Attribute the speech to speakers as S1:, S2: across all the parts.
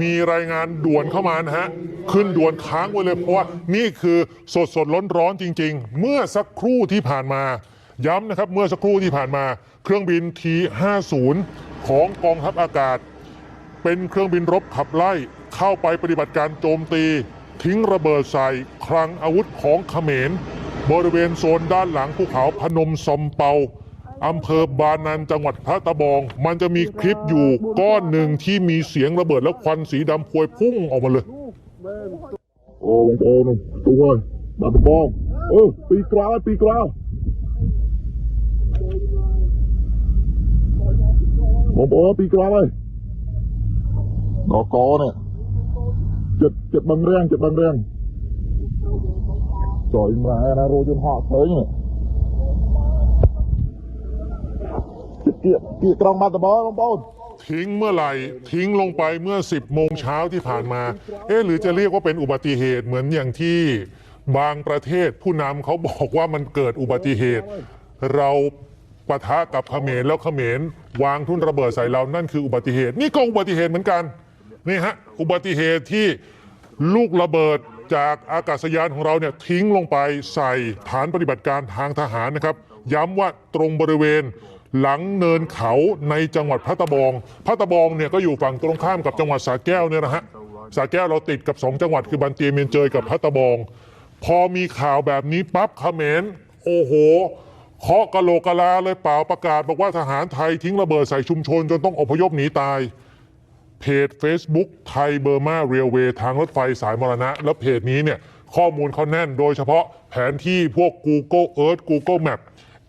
S1: มีรายงานด่วนเข้ามานะฮะ ขึ้นด่วนค้างไว้เลยเพราะว่านี่คือสดสดร้อนร้อนจริง ๆ เมื่อสักครู่ที่ผ่านมา ย้ำนะครับเมื่อสักครู่ที่ผ่านมา เครื่องบิน T50 ของกองทัพอากาศ เป็นเครื่องบินรบขับไล่เข้าไปปฏิบัติการโจมตี ทิ้งระเบิดใส่คลังอาวุธของเขมร บริเวณโซนด้านหลังภูเขาพนมซอมเปา อำเภอบานันจังหวัดพระตะบอง มันจะมีคลิปอยู่ก้อนหนึ่งที่มีเสียงระเบิดและควันสีดำพวยพุ่งออกมาเลย
S2: โอ้โอ้นึงตัวบาตะบองเออปีกลาปีกลาวบอมโอ้ปีกลาเลยนอกอเนี่ยเจ็บเจ็บบางเรื่องเจ็บบางเรื่องจ่อยมานะโรจนหอเผยเนี่ย เกียเกียกรองมาตะบอลบอล
S1: ทิ้งเมื่อไหร่ทิ้งลงไปเมื่อ 10โมงเช้าที่ผ่านมา เอ๊ะหรือจะเรียกว่าเป็นอุบัติเหตุเหมือนอย่างที่บางประเทศผู้นำเขาบอกว่ามันเกิดอุบัติเหตุ เราปะทะกับเขมรแล้วเขมรวางทุ่นระเบิดใส่เรานั่นคืออุบัติเหตุ นี่ก็อุบัติเหตุเหมือนกันนี่ฮะอุบัติเหตุที่ลูกระเบิดจากอากาศยานของเราเนี่ยทิ้งลงไปใส่ฐานปฏิบัติการทางทหารนะครับ ย้ำว่าตรงบริเวณ หลังเนินเขาในจังหวัดพัตบองพัตบองเนี่ยก็อยู่ฝั่งตรงข้ามกับจังหวัดสระแก้วเนี่ยนะฮะสระแก้วเราติดกับสองจังหวัดคือบันเตียเมียนเจยกับพัตบอง พอมีข่าวแบบนี้ปั๊บเขมรโอ้โหเคาะกะโหลกกะลาเลยเปล่าประกาศ บอกว่าทหารไทยทิ้งระเบิดใส่ชุมชน จนต้องอพยพหนีตาย เพจ Facebook ไทยเบอร์มาเรียลเวย์ทางรถไฟสายมรณะ แล้วเพจนี้เนี่ยข้อมูลเขาแน่นโดยเฉพาะแผนที่พวก Google Earth Google Map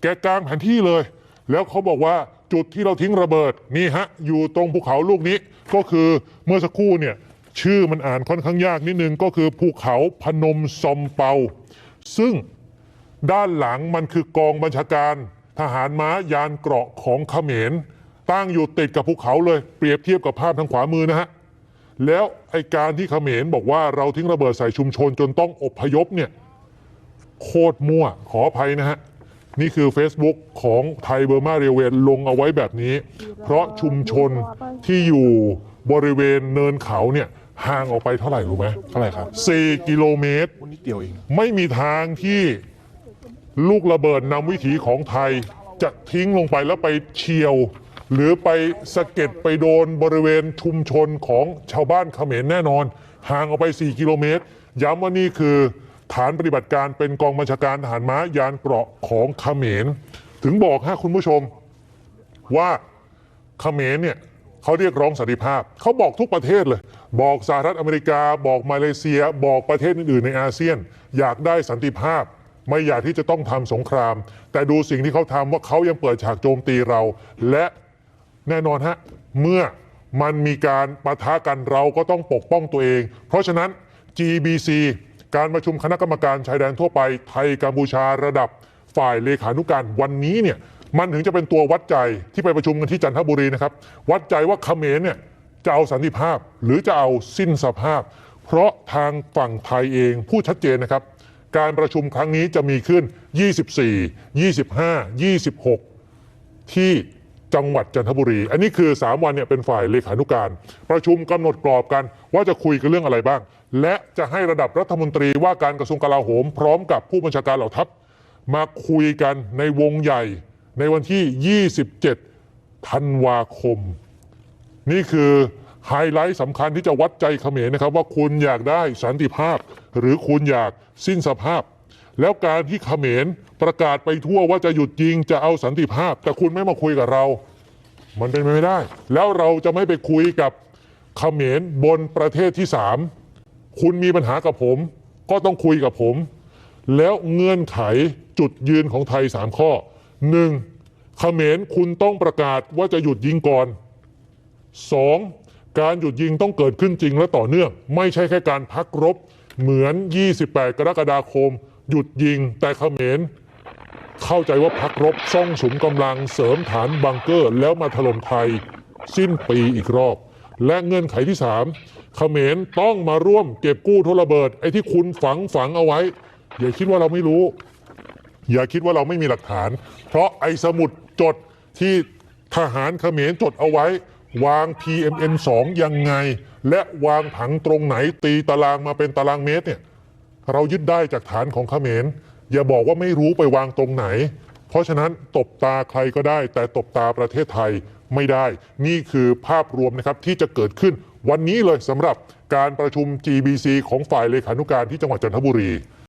S1: แกกลางแผนที่เลย แล้วเขาบอกว่าจุดที่เราทิ้งระเบิดนี่ฮะ อยู่ตรงภูเขาลูกนี้ ก็คือเมื่อสักครู่เนี่ยชื่อมันอ่านค่อนข้างยากนิดนึงก็คือภูเขาพนมซอมเปา ซึ่งด้านหลังมันคือกองบัญชาการทหารม้ายานเกราะของเขมร ตั้งอยู่ติดกับภูเขาเลย เปรียบเทียบกับภาพทางขวามือนะฮะ แล้วไอการที่เขมรบอกว่าเราทิ้งระเบิดใส่ชุมชนจนต้องอบพยพเนี่ยโคตรมั่วขออภัยนะฮะ นี่คือ Facebook ของไทยเบอร์มาเรียเวนลงเอาไว้แบบนี้ เพราะชุมชนที่อยู่บริเวณเนินเขาเนี่ยห่างออกไปเท่าไหร่รู้ไหม
S3: เท่าไหร่ครับ
S1: 4 กิโลเมตร
S3: วันนิดเดียวเอง
S1: ไม่มีทางที่ลูกระเบิดนำวิถีของไทยจะทิ้งลงไปแล้วไปเฉียว หรือไปสะเก็ดไปโดนบริเวณชุมชนของชาวบ้านเขมรแน่นอน ห่างออกไป 4 กิโลเมตร ย้ำว่านี่คือ ฐานปฏิบัติการเป็นกองบัญชาการทหารม้ายานเกราะของเขมร ถึงบอกฮะคุณผู้ชมว่าเขมรเนี่ยเขาเรียกร้องสันติภาพ เขาบอกทุกประเทศเลย บอกสหรัฐอเมริกา บอกมาเลเซีย บอกประเทศอื่นๆในอาเซียน อยากได้สันติภาพ ไม่อยากที่จะต้องทำสงคราม แต่ดูสิ่งที่เขาทำว่าเขายังเปิดฉากโจมตีเรา และแน่นอนฮะเมื่อมันมีการปะทะกันเราก็ต้องปกป้องตัวเอง เพราะฉะนั้น GBC การประชุมคณะกรรมการชายแดนทั่วไปไทยกัมพูชาระดับฝ่ายเลขานุการวันนี้เนี่ยมันถึงจะเป็นตัววัดใจที่ไปประชุมกันที่จันทบุรีนะครับวัดใจว่าเขมรเนี่ยจะเอาสันติภาพหรือจะเอาสิ้นสภาพ เพราะทางฝั่งไทยเองพูดชัดเจนนะครับ การประชุมครั้งนี้จะมีขึ้น 24 25 26 ที่จังหวัดจันทบุรี อันนี้คือ 3 วันเนี่ยเป็นฝ่ายเลขานุการ ประชุมกำหนดกรอบกันว่าจะคุยกันเรื่องอะไรบ้าง และจะให้ระดับรัฐมนตรีว่าการกระทรวงกลาโหม พร้อมกับผู้บัญชาการเหล่าทัพ มาคุยกันในวงใหญ่ในวันที่ 27 ธันวาคม นี่คือไฮไลท์สำคัญที่จะวัดใจเขมรนะครับ ว่าคุณอยากได้สันติภาพ หรือคุณอยากสิ้นสภาพ แล้วการที่เขมรประกาศไปทั่วว่าจะหยุดยิงจะเอาสันติภาพ แต่คุณไม่มาคุยกับเรา มันเป็นไปไม่ได้ แล้วเราจะไม่ไปคุยกับเขมรบนประเทศที่สาม คุณมีปัญหากับผม ก็ต้องคุยกับผม แล้วเงื่อนไขจุดยืนของไทยสามข้อหนึ่งเขมรคุณต้องประกาศว่าจะหยุดยิงก่อนสองการหยุดยิงต้องเกิดขึ้นจริงและต่อเนื่อง ไม่ใช่แค่การพักรบ เหมือน 28 กรกฎาคม หยุดยิง แต่เขมรเข้าใจว่าพักรบซ่องสุมกำลังเสริมฐานบังเกอร์ แล้วมาถล่มไทย สิ้นปีอีกรอบ และเงื่อนไขที่สามเขมรต้องมาร่วมเก็บกู้ทุระเบิด ไอ้ที่คุณฝังฝังเอาไว้ อย่าคิดว่าเราไม่รู้ อย่าคิดว่าเราไม่มีหลักฐาน เพราะไอ้สมุดจดที่ทหารเขมรจดเอาไว้ วาง PMN 2 ยังไง และวางผังตรงไหนตีตารางมาเป็นตารางเมตรเนี่ยเรายึดได้จากฐานของเขมรอย่าบอกว่าไม่รู้ไปวางตรงไหน เพราะฉะนั้นตบตาใครก็ได้ แต่ตบตาประเทศไทยไม่ได้ นี่คือภาพรวมนะครับที่จะเกิดขึ้นวันนี้เลยสำหรับการประชุม GBC ของฝ่ายเลขานุการที่จังหวัดจันทบุรี